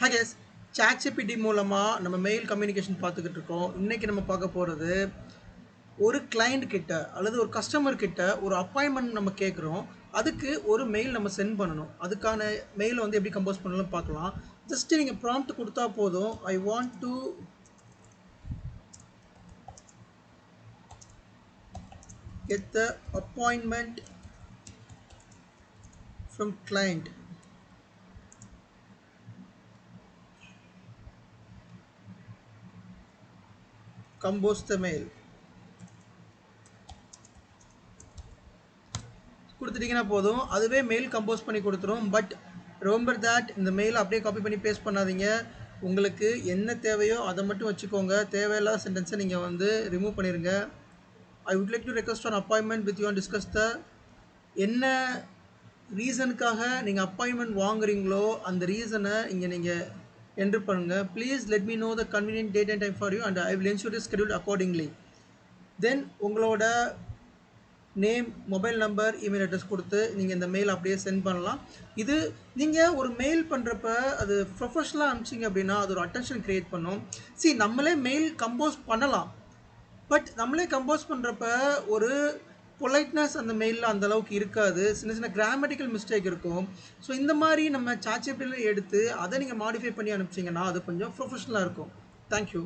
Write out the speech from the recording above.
High case ChatGPT மூலமாக நம்ம mail communication பார்த்துக்கிட்டு இருக்கோம் இன்றைக்கி நம்ம பார்க்க போகிறது ஒரு கிளைண்ட் கிட்ட அல்லது ஒரு கஸ்டமர் கிட்ட ஒரு அப்பாயின்மெண்ட் நம்ம கேட்குறோம். அதுக்கு ஒரு மெயில் நம்ம சென்ட் பண்ணணும். அதுக்கான மெயிலை வந்து எப்படி கம்போஸ் பண்ணலாம் பார்க்கலாம். ஜஸ்ட் நீங்கள் ப்ராம்ப்ட் கொடுத்தா போதும். I want to get the appointment from client compose the mail கொடுத்துட்டீங்கன்னா போதும். அதுவே மெயில் கம்போஸ் பண்ணி கொடுத்துரும். பட் ரிமெம்பர் தட் இந்த மெயில் அப்படியே காப்பி பண்ணி பேஸ்ட் பண்ணாதீங்க. உங்களுக்கு என்ன தேவையோ அதை மட்டும் வச்சுக்கோங்க. தேவையில்லாத சென்டென்ஸை நீங்கள் வந்து ரிமூவ் பண்ணிடுங்க I would like to request an appointment with you discuss the என்ன ரீசனுக்காக நீங்கள் அப்பாயின்மெண்ட் வாங்குறீங்களோ அந்த ரீசனை இங்கே நீங்கள் என்ட்ரு பண்ணுங்கள் please let me know the convenient date and time for you and I will ensure schedule accordingly then உங்களோட name mobile number email address கொடுத்து நீங்கள் இந்த மெயில் அப்படியே சென்ட் பண்ணலாம். இது நீங்கள் ஒரு மெயில் பண்ணுறப்ப அது ப்ரொஃபஷனலாக அனுப்பிச்சிங்க அப்படின்னா அது ஒரு அட்டென்ஷன் க்ரியேட் பண்ணும். சி நம்மளே மெயில் கம்போஸ் பண்ணலாம். பட் நம்மளே கம்போஸ் பண்ணுறப்ப ஒரு பொலைட்னஸ் அந்த மெயிலில் அந்த அளவுக்கு இருக்காது. சின்ன சின்ன கிராமட்டிக்கல் மிஸ்டேக் இருக்கும். ஸோ இந்த மாதிரி நம்ம சாட்சிப்பில் எடுத்து அதை நீங்கள் மாடிஃபை பண்ணி அனுப்பிச்சிங்கன்னா அது கொஞ்சம் ப்ரொஃபஷனலாக இருக்கும். தேங்க்யூ